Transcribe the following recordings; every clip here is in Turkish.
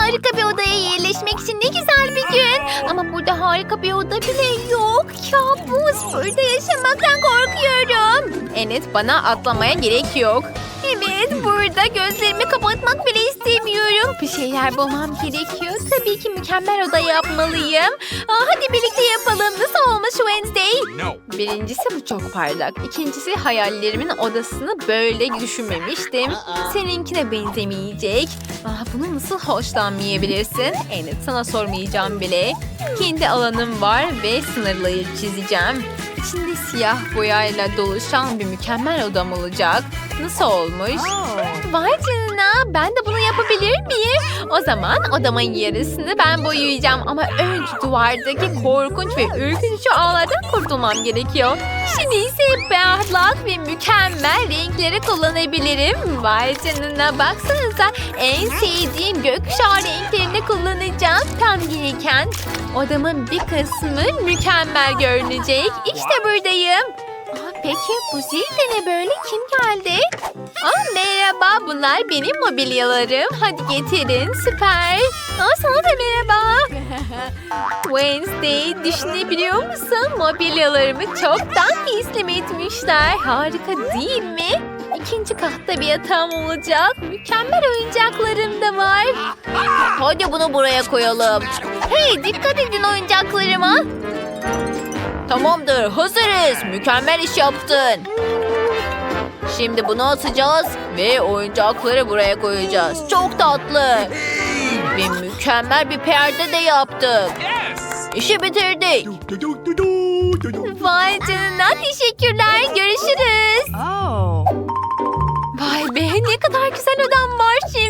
Harika bir odaya yerleşmek için ne güzel bir gün. Ama burada harika bir oda bile yok. Kabus. Burada yaşamaktan korkuyorum. Enet bana atlamaya gerek yok. Evet burada gözlerimi kapatmak bile istemiyorum. Bir şeyler bulmam gerekiyor. Tabii ki mükemmel oda yapmalıyım. Aa, hadi birlikte yapalım. Nasıl olmuş Wednesday? No. Birincisi bu çok parlak. İkincisi hayallerimin odasını böyle düşünmemiştim. Seninkine benzemeyecek. Aa, bunu nasıl hoşlanmayabilirsin? Enet sana sormayacağım bile. Kendi alanım var ve sınırları çizeceğim. İçinde siyah boyayla doluşan bir mükemmel odam olacak. Nasıl olmuş? Vay canına ben de bunu yapabilir miyim? O zaman odamın yarısını ben boyayacağım ama önce duvardaki korkunç ve ürkütücü ağlardan kurtulmam gerekiyor. Şimdi ise parlak ve mükemmel renkleri kullanabilirim. Vay canına baksanıza en sevdiğim gökkuşağı renklerini kullanacağım. Tam gereken odamın bir kısmı mükemmel görünecek. İşte buradayım. Peki bu zil de ne böyle? Kim geldi? Aa, merhaba bunlar benim mobilyalarım. Hadi getirin süper. Aa, sana da merhaba. Wednesday düşünebiliyor musun? Mobilyalarımı çoktan teslim etmişler. Harika değil mi? İkinci katta bir yatağım olacak. Mükemmel oyuncaklarım da var. Hadi bunu buraya koyalım. Hey dikkat edin oyuncaklarıma. Tamamdır, hazırız. Mükemmel iş yaptın. Şimdi bunu atacağız ve oyuncakları buraya koyacağız. Çok tatlı. Ve mükemmel bir perde de yaptık. İşi bitirdik. Vay canına teşekkürler. Görüşürüz. Vay be ne kadar güzel odam var şimdi.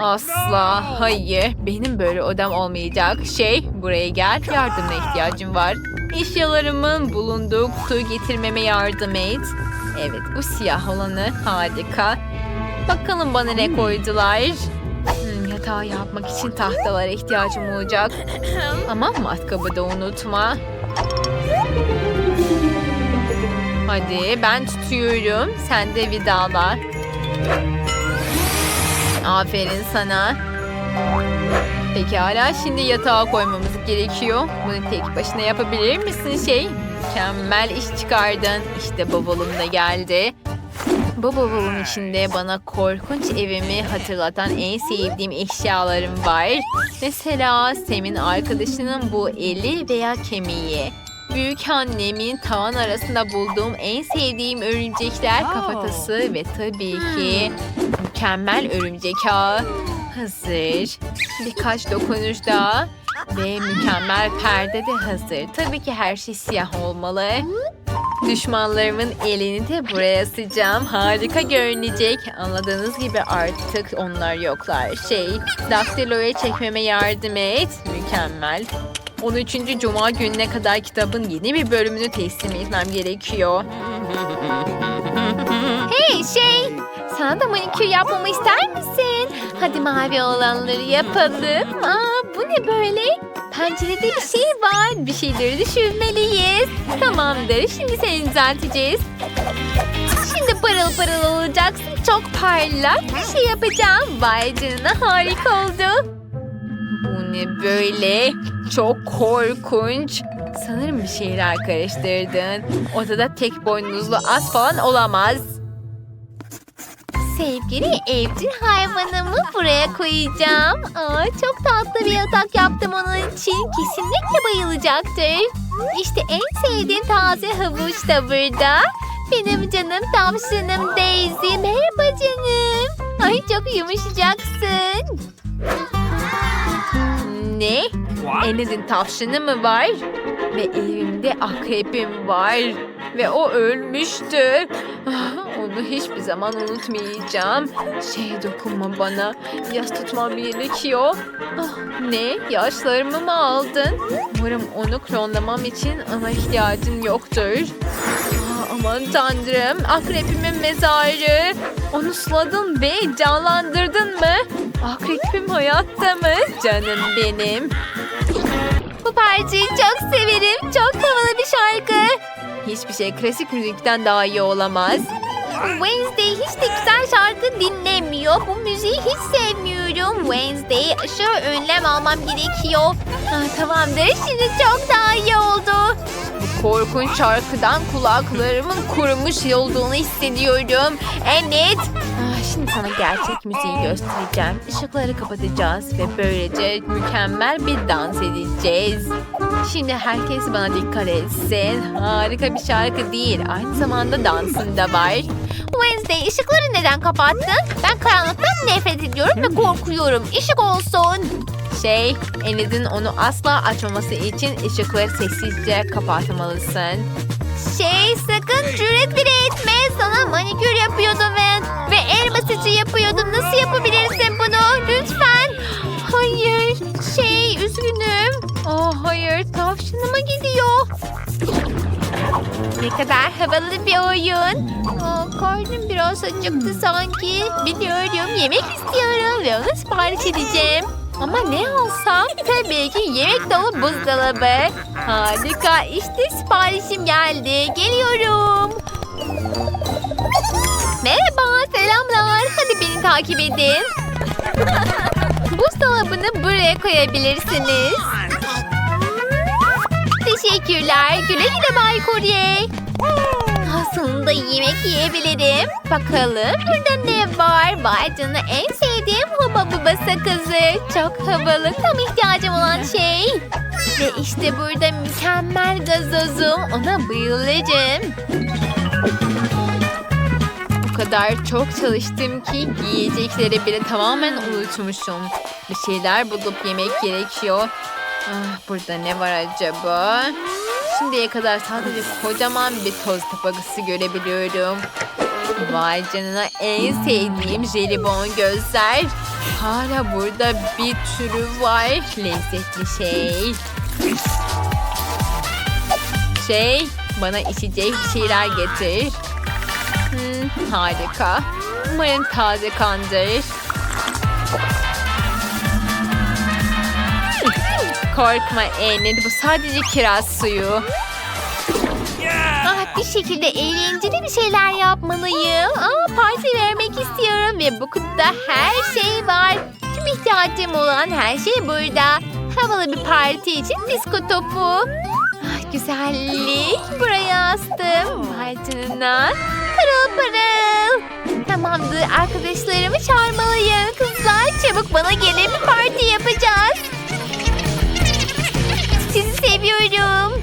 Asla hayır. Benim böyle odam olmayacak. Şey buraya gel. Yardımına ihtiyacım var. Eşyalarımın bulunduğu kutuyu getirmeme yardım et. Evet bu siyah olanı harika. Bakalım bana ne koydular. Hmm, yatağı yapmak için tahtalara ihtiyacım olacak. Ama matkabı da unutma. Hadi ben tutuyorum. Sen de vidala. Aferin sana. Pekala şimdi yatağa koymamız gerekiyor. Bunu tek başına yapabilir misin şey? Mükemmel iş çıkardın. İşte bavulum da geldi. Bu bavulun içinde bana korkunç evimi hatırlatan en sevdiğim eşyalarım var. Mesela Sem'in arkadaşının bu eli veya kemiği. Büyük annemin tavan arasında bulduğum en sevdiğim örümcekler kafatası ve tabii ki mükemmel örümcek ağı. Hazır. Birkaç dokunuş daha. Ve mükemmel perde de hazır. Tabii ki her şey siyah olmalı. Düşmanlarımın elini de buraya asacağım. Harika görünecek. Anladığınız gibi artık onlar yoklar. Şey, daktiloya çekmeme yardım et. Mükemmel. 13. Cuma gününe kadar kitabın yeni bir bölümünü teslim etmem gerekiyor. Hey şey sana da manikür yapmamı ister misin? Hadi mavi olanları yapalım. Aa, bu ne böyle? Pencerede bir şey var. Bir şeyleri düşürmeliyiz. Tamamdır. Şimdi seni düzelteceğiz. Şimdi parıl parıl olacaksın. Çok parlak bir şey yapacağım. Vay canına harika oldu. Bu ne böyle? Çok korkunç. Sanırım bir şeyler karıştırdın. Odada tek boynuzlu as falan olamaz. Sevgili evcil hayvanımı buraya koyacağım. Aa, çok tatlı bir yatak yaptım onun için. Kesinlikle bayılacaktır. İşte en sevdiğim taze havuç da burada. Benim canım tavşanım Daisy. Merhaba canım. Ay çok yumuşacaksın. Ne? Enid'in tavşanı mı var? Ve evimde akrepim var. Ve o ölmüştü. Onu hiçbir zaman unutmayacağım. Şey dokunma bana. Yas tutmam gerekiyor. Ah, ne? Yaşlarımı mı aldın? Umarım onu klonlamam için ona ihtiyacın yoktur. Ah, aman tanrım. Akrepimin mezarı. Onu suladın ve canlandırdın mı? Akrepim hayatta mı? Canım benim. Bu parçayı çok severim. Çok havalı bir şarkı. Hiçbir şey klasik müzikten daha iyi olamaz. Wednesday hiç de güzel şarkı dinlemiyor. Bu müziği hiç sevmiyorum. Wednesday. Aşırı önlem almam gerekiyor. Ah, tamamdır. Şimdi çok daha iyi oldu. Bu korkunç şarkıdan kulaklarımın kurumuş olduğunu hissediyorum. Evet. Şimdi sana gerçek müziği göstereceğim. Işıkları kapatacağız ve böylece mükemmel bir dans edeceğiz. Şimdi herkes bana dikkat etsin. Harika bir şarkı değil. Aynı zamanda dansın da var. Wednesday ışıkları neden kapattın? Ben karanlıktan nefret ediyorum ve korkuyorum. Işık olsun. Şey, Enid'in onu asla açmaması için ışıkları sessizce kapatmalısın. Şey sakın cüret bile etme. Sana manikür yapıyordum ben. Ve el masajı yapıyordum. Nasıl yapabilirsin bunu? Lütfen. Hayır. Şey üzgünüm. Oh hayır, tavşanıma gidiyor. Ne kadar havalı bir oyun. Aa, karnım biraz acıktı sanki. Biliyorum yemek istiyorum ve onu sipariş edeceğim. Ama ne alsam? Tabii ki yemek dolu buzdolabı. Harika işte siparişim geldi. Geliyorum. Merhaba selamlar. Hadi beni takip edin. Buzdolabını buraya koyabilirsiniz. Teşekkürler. Güle güle Bay Kurye. Aslında yemek yiyebilirim. Bakalım burada ne var? Vay canına en sevdiğim huba buba sakızı. Çok havalı. Tam ihtiyacım olan şey. Ve işte burada mükemmel gazozum. Ona bayılacağım. O kadar çok çalıştım ki yiyecekleri bile tamamen unutmuşum. Bir şeyler bulup yemek gerekiyor. Ah, burada ne var acaba? Şimdiye kadar sadece kocaman bir toz tabakası görebiliyorum. Vay canına en sevdiğim jelibon gözler. Hala burada bir türü var. Lezzetli şey. Şey, bana içecek bir şeyler getir. Hmm, harika. Umarım taze kandır. Korkma Enid, bu sadece kiraz suyu. Ah, bir şekilde eğlenceli bir şeyler yapmalıyım. Aa, parti vermek istiyorum ve bu kutuda her şey var. Tüm ihtiyacım olan her şey burada. Havalı bir parti için disko topu. Ah, güzellik. Buraya astım. Vay canına. Pırıl pırıl. Tamamdır arkadaşlarımı çağırmalıyım. Kızlar çabuk bana gelin bir parti yapacağız. Sizi seviyorum.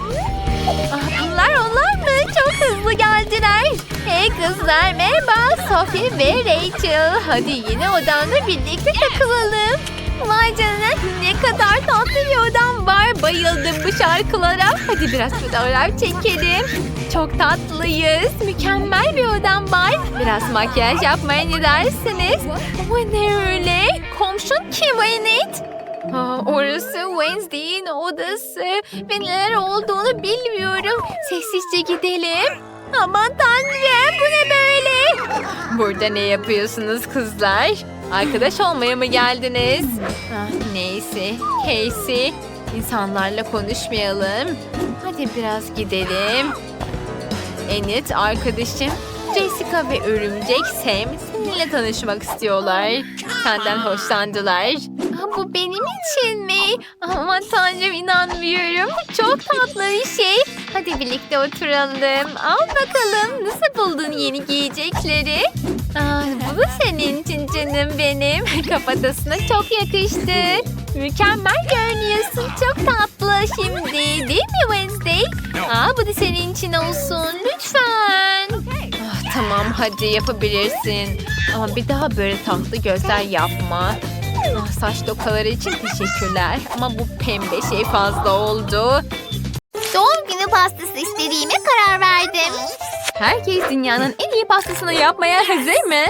Ah, bunlar onlar mı? Çok hızlı geldiler. Hey kızlar merhaba. Sophie ve Rachel. Hadi yine odamda birlikte takılalım. Vay canına ne kadar tatlı bir odam var. Bayıldım bu şarkılara. Hadi biraz fotoğraf çekelim. Çok tatlıyız. Mükemmel bir odam var. Biraz makyaj yapmaya ne dersiniz? Ama ne öyle? Komşun kim Enid? Orası Wednesday'in odası ve neler olduğunu bilmiyorum. Sessizce gidelim. Aman tanrım bu ne böyle? Burada ne yapıyorsunuz kızlar? Arkadaş olmaya mı geldiniz? Ah, neyse. Casey, insanlarla konuşmayalım. Hadi biraz gidelim. Enid arkadaşım Jessica ve Örümcek Sam seninle tanışmak istiyorlar. Senden hoşlandılar. Bu benim için mi? Aman tanrım inanmıyorum. Çok tatlı bir şey. Hadi birlikte oturalım. Al bakalım nasıl buldun yeni giyecekleri? Aa, bu da senin için canım benim. Kafatasına çok yakıştı. Mükemmel görünüyorsun. Çok tatlı şimdi. Değil mi Wednesday? Aa, bu da senin için olsun. Lütfen. Ah, tamam hadi yapabilirsin. Ama bir daha böyle tatlı gözler yapma. Ah, saç dokaları için teşekkürler. Ama bu pembe şey fazla oldu. Doğum günü pastası istediğime karar verdim. Herkes dünyanın en iyi pastasını yapmaya hazır mı?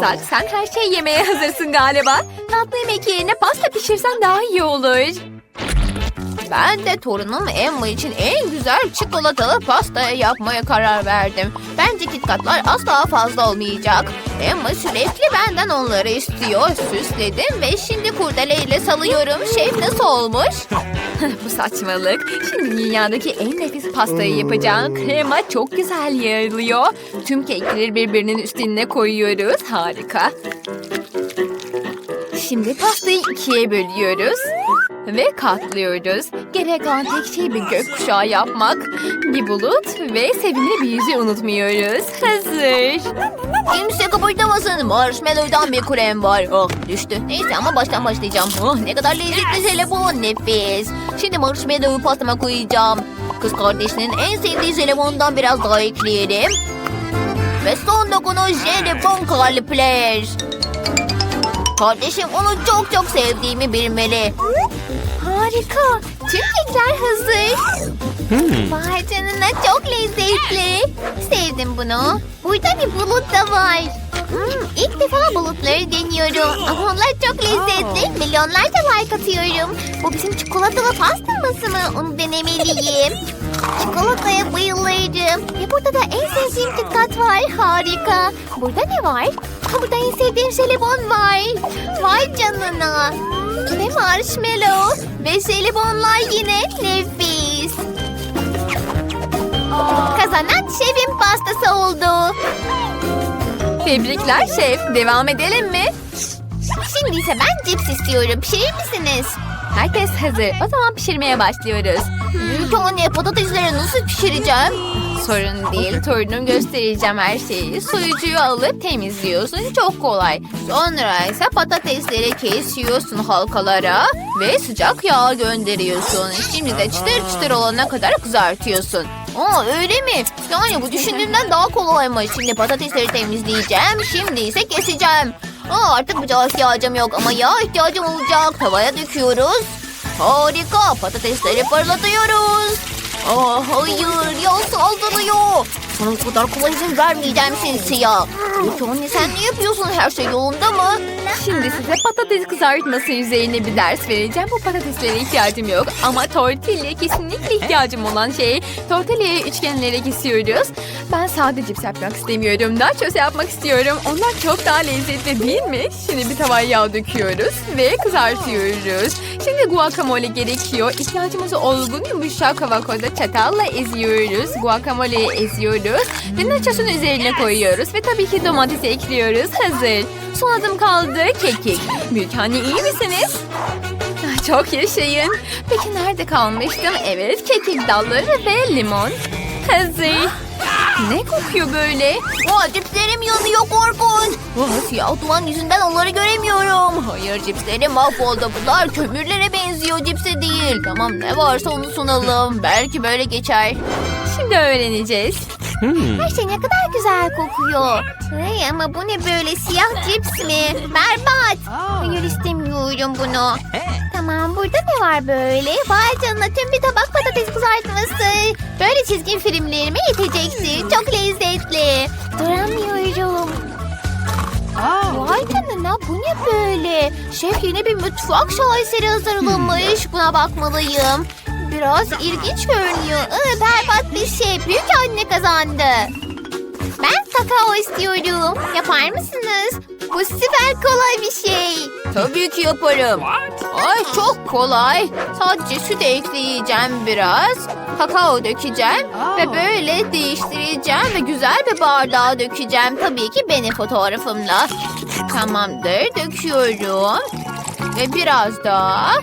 Zaten sen her şeyi yemeye hazırsın galiba. Tatlı yemek yerine pasta pişirsen daha iyi olur. Ben de torunum Emma için en güzel çikolatalı pasta yapmaya karar verdim. Bence KitKatlar asla fazla olmayacak. Emma sürekli benden onları istiyor. Süsledim ve şimdi kurdeleyle salıyorum. Şef nasıl olmuş? Bu saçmalık. Şimdi dünyadaki en nefis pastayı yapacağım. Krema çok güzel yayılıyor. Tüm kekleri birbirinin üstüne koyuyoruz. Harika. Şimdi pastayı ikiye bölüyoruz. Ve katlıyoruz. Gerek kalan tek şey bir gökkuşağı yapmak. Bir bulut ve sevimli bir yüzü unutmuyoruz. Hazır. Kimse kıpırdamasın. Marshmallow'dan bir krem var. Oh düştü. Neyse ama baştan başlayacağım. Oh ne kadar lezzetli jelibon. Nefis. Şimdi marshmallow'u pastama koyacağım. Kız kardeşinin en sevdiği jelibondan biraz daha ekleyelim. Ve son dokunuş jelibon kalpler. Kardeşim onu çok çok sevdiğimi bilmeli. Harika. Tüm kekler hazır. Vay canına çok lezzetli. Sevdim bunu. Burada bir bulut da var. Hmm, ilk defa bulutları deniyorum. Ama onlar çok lezzetli. Milyonlarca like atıyorum. Bu bizim çikolatalı pastamız mı? Onu denemeliyim. Çikolataya bayılırım. Ve burada da en sevdiğim dikkat var. Harika. Burada ne var? Burada en sevdiğim jelibon var. Vay canına. Ve marshmallow. Ve jelibonlar yine nefis. Kazanan şefin pastası oldu. Tebrikler şef. Devam edelim mi? Şimdi ise ben cips istiyorum. Pişirir misiniz? Herkes hazır. O zaman pişirmeye başlıyoruz. Büyük anne patatesleri nasıl pişireceğim? Sorun değil. Torunum göstereceğim her şeyi. Soyucuyu alıp temizliyorsun. Çok kolay. Sonra ise patatesleri kesiyorsun halkalara ve sıcak yağ gönderiyorsun. Şimdi de çıtır çıtır olana kadar kızartıyorsun. Aa öyle mi? Yani bu düşündüğümden daha kolaymış. Şimdi patatesleri temizleyeceğim. Şimdi ise keseceğim. Aa, artık bıçağa ihtiyacım yok ama yağ ihtiyacım olacak. Tavaya döküyoruz. Harika. Patatesleri fırlatıyoruz. Aa, hayır yağ saldırıyor. Sana bu kadar kolay izin vermeyeceğim sinsi. Peki anne sen ne yapıyorsun? Her şey yolunda mı? Şimdi size patates kızartması üzerine bir ders vereceğim. Bu patateslere ihtiyacım yok. Ama tortilla kesinlikle ihtiyacım olan şey. Tortilla'yı üçgenlere kesiyoruz. Ben sade cips yapmak istemiyorum. Nachos yapmak istiyorum. Onlar çok daha lezzetli değil mi? Şimdi bir tavaya yağ döküyoruz ve kızartıyoruz. Şimdi guacamole gerekiyor. İhtiyacımız olgun yumuşak avokado çatalla eziyoruz. Guacamoleyi eziyoruz ve nachos'un üzerine koyuyoruz. Ve tabii ki domatesi ekliyoruz. Hazır. Son adım kaldı kekik. Büyük anne iyi misiniz? Ah, Çok yaşayın. Peki nerede kalmıştım? Evet kekik dalları ve limon. Hazır. Ne kokuyor böyle? Aa, cipslerim yanıyor korkunç. Aa, siyah duman yüzünden onları göremiyorum. Hayır cipslerim mahvoldu. Bunlar kömürlere benziyor cipse değil. Tamam ne varsa onu sunalım. Belki böyle geçer. Şimdi öğreneceğiz. Her şey ne kadar güzel kokuyor. Ay, ama bu ne böyle siyah cips mi? Berbat. Hayır istemiyorum bunu. Tamam burada ne var böyle? Vay canına tüm bir tabak patates kızartması. Böyle çizgi filmlerime yetecektir. Çok lezzetli. Duramıyorum. Vay canına bu ne böyle? Şef yeni bir mutfak şaheseri hazırlamış. Buna bakmalıyım. Biraz ilginç görünüyor. Iı, berbat bir şey. Büyük anne kazandı. Ben kakao istiyorum. Yapar mısınız? Bu süper kolay bir şey. Tabii ki yaparım. Ay çok kolay. Sadece süt ekleyeceğim biraz. Kakao dökeceğim ve böyle değiştireceğim ve güzel bir bardağa dökeceğim. Tabii ki benim fotoğrafımla. Tamamdır döküyorum. Ve biraz daha.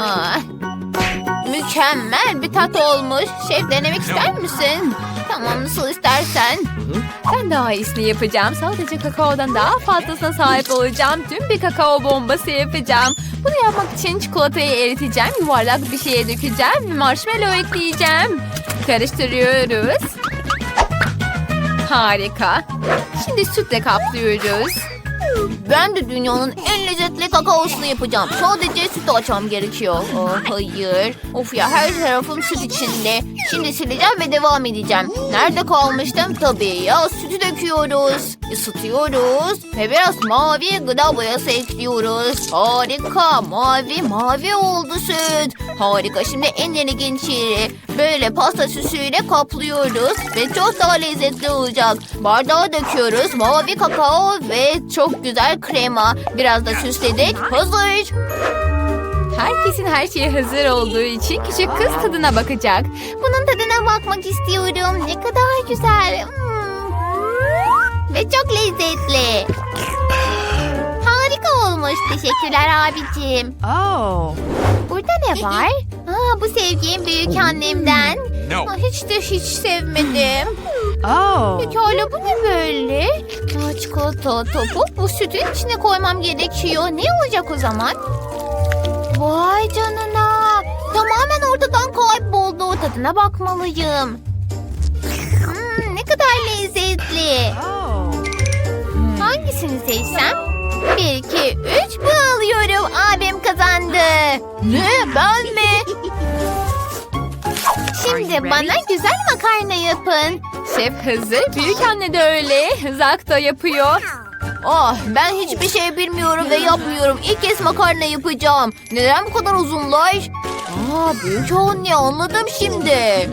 Ah, mükemmel bir tat olmuş. Şef denemek ister misin? Tamam nasıl istersen. Ben daha iyisini yapacağım. Sadece kakaodan daha fazlasına sahip olacağım. Tüm bir kakao bombası yapacağım. Bunu yapmak için çikolatayı eriteceğim. Yuvarlak bir şeye dökeceğim ve marshmallow ekleyeceğim. Karıştırıyoruz. Harika. Şimdi sütle kaplıyoruz. Ben de dünyanın en lezzetli kakaosunu yapacağım. Sadece süt açmam gerekiyor. Oh, hayır. Of ya her tarafım süt içinde. Şimdi sileceğim ve devam edeceğim. Nerede kalmıştım? Tabii ya sütü döküyoruz. Isıtıyoruz. Ve biraz mavi gıda boyası ekliyoruz. Harika. Mavi mavi oldu süt. Harika. Şimdi en ilginç yeri. Böyle pasta süsüyle kaplıyoruz. Ve çok daha lezzetli olacak. Bardağa döküyoruz. Mavi kakao ve çok güzel krema. Biraz da süsledik. Hazır. Herkesin her şeye hazır olduğu için küçük kız tadına bakacak. Bunun tadına bakmak istiyorum. Ne kadar güzel. Hmm. Ve çok lezzetli. Harika olmuş. Teşekkürler abicim. Oh. Burada ne var? Aa, bu sevdiğim büyük annemden. No. Aa, hiç de hiç sevmedim. Oh. Pekala bu ne böyle? Aa, çikolata topu. Bu sütün içine koymam gerekiyor. Ne olacak o zaman? Vay canına. Tamamen ortadan kayboldu. Tadına bakmalıyım. Hmm, ne kadar lezzetli. Oh. Hangisini seçsem? Bir, iki, üç. Bu alıyorum. Abim kazandı. Ne? Ben mi? Şimdi bana güzel makarna yapın. Şef hazır. Büyük anne de öyle. Zak da yapıyor. Ah ben hiçbir şey bilmiyorum ve yapmıyorum. İlk kez makarna yapacağım. Neden bu kadar uzunlar? Aa büyük anne anladım şimdi.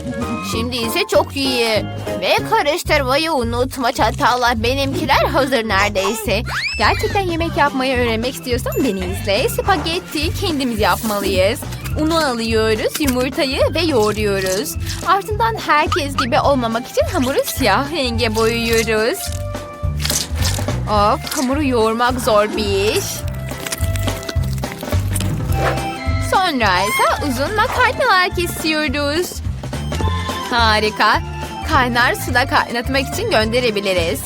Şimdi ise çok iyi. Ve karıştırmayı unutma çatalla. Benimkiler hazır neredeyse. Gerçekten yemek yapmayı öğrenmek istiyorsan beni izle. Spagetti kendimiz yapmalıyız. Unu alıyoruz, yumurtayı ve yoğuruyoruz. Ardından herkes gibi olmamak için hamuru siyah renge boyuyoruz. Of, hamuru yoğurmak zor bir iş. Sonra ise uzun makarnalar kesiyoruz. Harika. Kaynar suda kaynatmak için gönderebiliriz.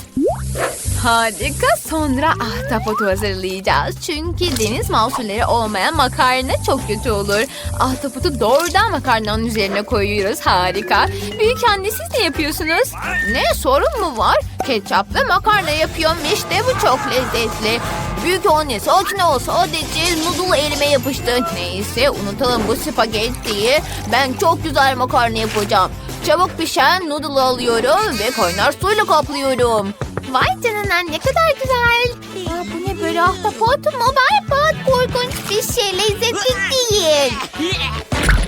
Harika. Sonra ahtapotu hazırlayacağız. Çünkü deniz mahsulleri olmayan makarna çok kötü olur. Ahtapotu doğrudan makarnanın üzerine koyuyoruz. Harika. Büyük anne siz ne yapıyorsunuz? Ne sorun mu var? Ketçapla makarna yapıyorum işte bu çok lezzetli. Büyük anne sakin ol sadece noodle elime yapıştı. Neyse unutalım bu spagettiyi. Ben çok güzel makarna yapacağım. Çabuk pişen noodle alıyorum ve kaynar suyla kaplıyorum. Vay canına ne kadar güzel. Aa, bu ne böyle ahtapot mu? Berbat korkunç bir şey lezzetli değil.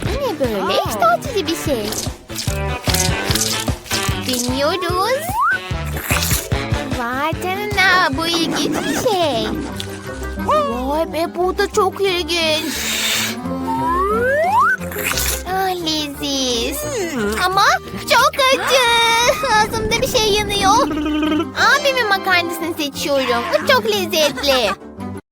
Bu ne böyle iştah açıcı bir şey. Deniyoruz. Vay canına bu ilginç bir şey. Vay be bu da çok ilginç. Ah leziz. Ama çok acı. Ağzımda bir şey yanıyor. Abimin makarnasını seçiyorum. Bu çok lezzetli.